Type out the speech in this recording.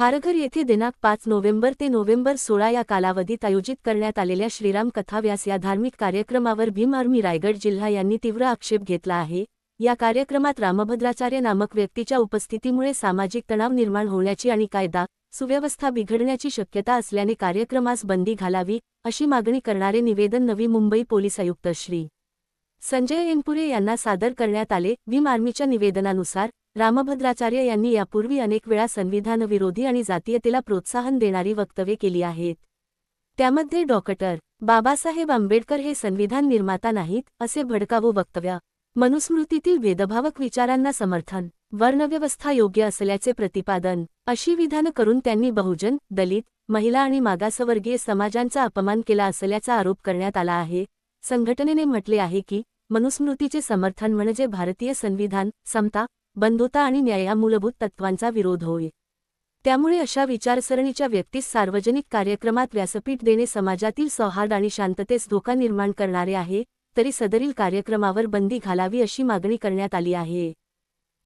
खारघर येथे दिनांक पाच नोव्हेंबर ते नोव्हेंबर सोळा या कालावधीत आयोजित करण्यात आलेल्या श्रीराम कथाव्यास या धार्मिक कार्यक्रमावर भीम आर्मी रायगड जिल्हा यांनी तीव्र आक्षेप घेतला आहे. या कार्यक्रमात रामभद्राचार्य नामक व्यक्तीच्या उपस्थितीमुळे सामाजिक तणाव निर्माण होण्याची आणि कायदा सुव्यवस्था बिघडण्याची शक्यता असल्याने कार्यक्रमास बंदी घालावी अशी मागणी करणारे निवेदन नवी मुंबई पोलीस आयुक्त श्री. संजय एनपुरे यांना सादर करण्यात आले. भीम आर्मीच्या निवेदनानुसार रामभद्राचार्य यांनी यापूर्वी अनेक वेळा संविधानविरोधी आणि जातीयतेला प्रोत्साहन देणारी वक्तव्ये केली आहेत. त्यामध्ये डॉक्टर बाबासाहेब आंबेडकर हे संविधान निर्माता नाहीत असे भडकावू वक्तव्य मनुस्मृतीतील भेदभावक विचारांना समर्थन वर्णव्यवस्था योग्य असल्याचे प्रतिपादन अशी विधानं करून त्यांनी बहुजन दलित महिला आणि मागासवर्गीय समाजांचा अपमान केला असल्याचा आरोप करण्यात आला आहे. संघटनेने म्हटले आहे की मनुस्मृतीचे समर्थन म्हणजे भारतीय संविधान समता बंधुता आणि न्याय या मूलभूत तत्वांचा विरोध होय. त्यामुळे अशा विचारसरणीच्या व्यक्तीस सार्वजनिक कार्यक्रमात व्यासपीठ देणे समाजातील सौहार्द आणि शांततेस धोका निर्माण करणारे आहे तरी सदरील कार्यक्रमावर बंदी घालावी अशी मागणी करण्यात आली आहे.